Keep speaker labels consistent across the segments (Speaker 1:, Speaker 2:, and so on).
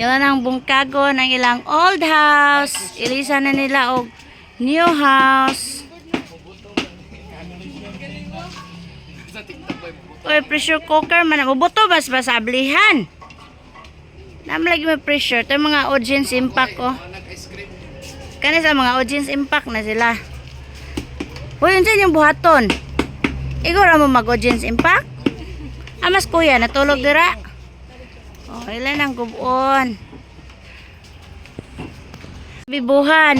Speaker 1: Ilan ang bungkago ng ilang old house. Ilisa na nila og new house. Oy, pressure cooker man. Mabuto bas basablihan. Naman lagi may pressure. Ito mga audience impact ko. Kani sa mga audience impact na sila. Uy, yun yung buhaton. Ra mo mag-audience impact? Amas kuya, natulog dira. Oh, ilan ang gubon. Bibuhan.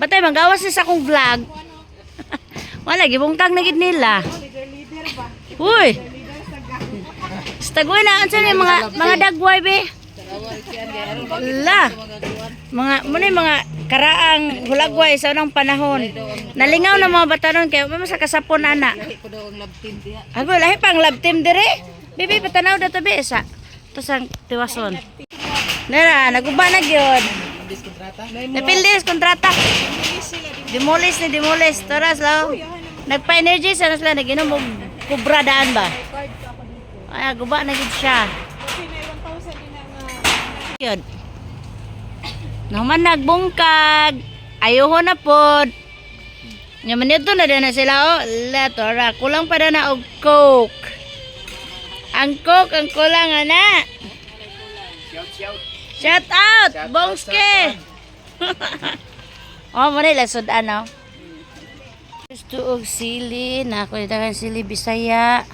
Speaker 1: Batay, magawas sa akong vlog. Wala, gibungkag na gid nila. Uy! Stagoy na, ansa yung mga, mga dagway, be? La! Mga, muna mga karaang hulagway sa unang panahon. Nalingaw na mga bata nun, kaya may sa kasapon, ana. Ako, lahi pang love team dire. Bibi, patanaw na to, be. Ito sa tiwason. Nara, naguba na gyud. Napildis kontrata. Demolish ni demolish. Toras lao. Nagpa-energy sa sila naginom og kubradaan ba? Ay, guba na gid siya. Yun. Naman nagbungkag. Ayoko na pod. Yaman ito na din na sila oh. Letora. Kulang pa na og coke. Ang coke ang kulang ana. Shout out, Bongske. oh, mo nila sud ano. Gusto og sili, na ako dagan sili Bisaya.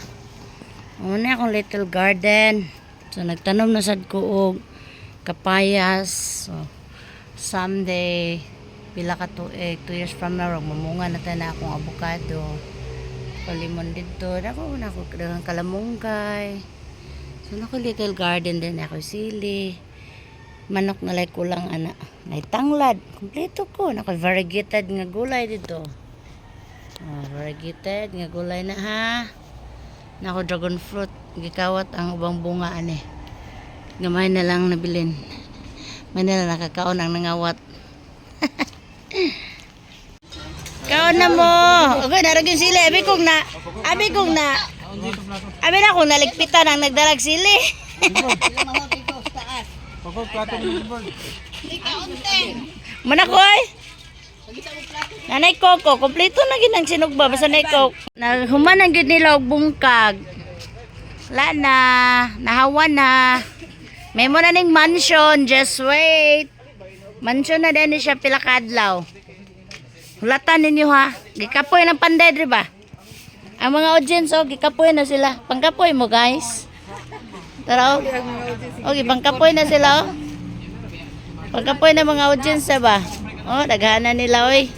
Speaker 1: Una akong little garden. So nagtanom na sad ko og kapayas. So someday pila ka tuig, two years from now, mamunga na tayo na akong avocado. Palimon dito. Dako na ako dagang kalamunggay. So nako little garden din ako sili. Manok na lay kulang ana. Nay tanglad. Kompleto ko. Nako variegated nga gulay dito. Oh, variegated nga gulay na ha. Nako dragon fruit. Gikawat ang ubang bunga ani. Gamay na lang nabilin. May na lang nakakaon ang nangawat. Kaon na mo. Okay, naragin sili. Abi kong na. Abi kong na. Abi na kong naligpitan ang nagdalag sili. Manakoy. Nanay Coco, kompleto na gid ang sinugba basta nanay Coco. Naghuman ang gid nila og bungkag. Wala na, nahawa na. May mo na ning mansion, just wait. Mansion na din siya pila ka adlaw. Hulatan ninyo ha. Gikapoy ng panday, di ba? Ang mga audience, oh, gikapoy na sila. Pangkapoy mo, guys. Tara, oh. Okay, pangkapoy na sila, oh. Pangkapoy na mga audience, ba? Oh, daghanan nila, oy.